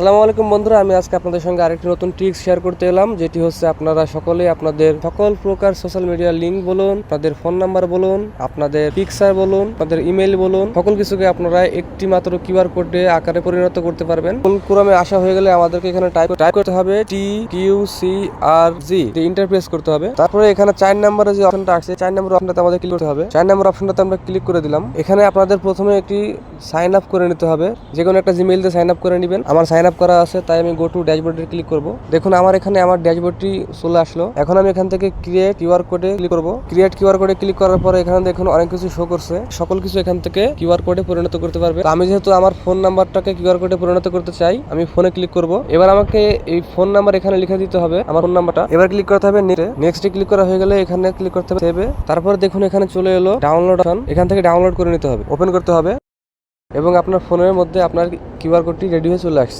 আসসালামু আলাইকুম বন্ধুরা, আমি আজকে আপনাদের সঙ্গে আরেকটি নতুন ট্রিক্স শেয়ার করতে এলাম, যেটি হচ্ছে আপনারা সকলেই আপনাদের সকল প্রকার সোশ্যাল মিডিয়া লিঙ্ক বলুন, আপনাদের ফোন নাম্বার বলুন, আপনাদের পিকচার বলুন, আপনাদের ইমেল বলুন, সকল কিছুকে আপনারা একটি মাত্র কিউআর কোডে আকারে পরিণত করতে পারবেন। কোন ক্রমে আসা হয়ে গেলে আমাদেরকে এখানে টাইপ টাইপ করতে হবে T Q C R G Interpress করতে হবে। তারপরে এখানে চার নাম্বারে যে অপশনটা আসছে চার নম্বর অপশনটাতে আমাদের ক্লিক করতে হবে। চার নম্বর অপশনটাতে আমরা ক্লিক করে দিলাম। এখানে আপনাদের প্রথমে একটি সাইন আপ করে নিতে হবে। যে কোনো একটা জিমেইল দিয়ে সাইন আপ করে নেবেন। আমার সাইন আপ করা আছে, তাই আমি গো টু ড্যাশবোর্ডে ক্লিক করব। দেখুন, আমার এখানে আমার ড্যাশবোর্ডটি চলে আসলো। এখন আমি এখান থেকে ক্রিয়েট কিউআর কোডে ক্লিক করব। ক্রিয়েট কিউআর কোডে ক্লিক করার পরে এখানে দেখুন, অনেক কিছু শো করছে। সকল কিছু এখান থেকে কিউআর কোডে পরিণত করতে পারবে। আমি যেহেতু আমার ফোন নাম্বারটাকে কিউআর কোডে পরিণত করতে চাই, আমি ফোনে ক্লিক করব। এবার আমাকে এই ফোন নাম্বার এখানে লিখে দিতে হবে, আমার ফোন নাম্বারটা এবার ক্লিক করতে হবে নিচে নেক্সটে ক্লিক করা হয়ে গেলে এখানে ক্লিক করতে হবে সেভে তারপর দেখুন, এখানে চলে এলো ডাউনলোড অপশন এখান থেকে ডাউনলোড করে নিতে হবে। ওপেন করতে হবে। এবং আপনার ফোনের মধ্যে আপনার কিউআর কোডটি রেডি হয়ে চলে আসছে।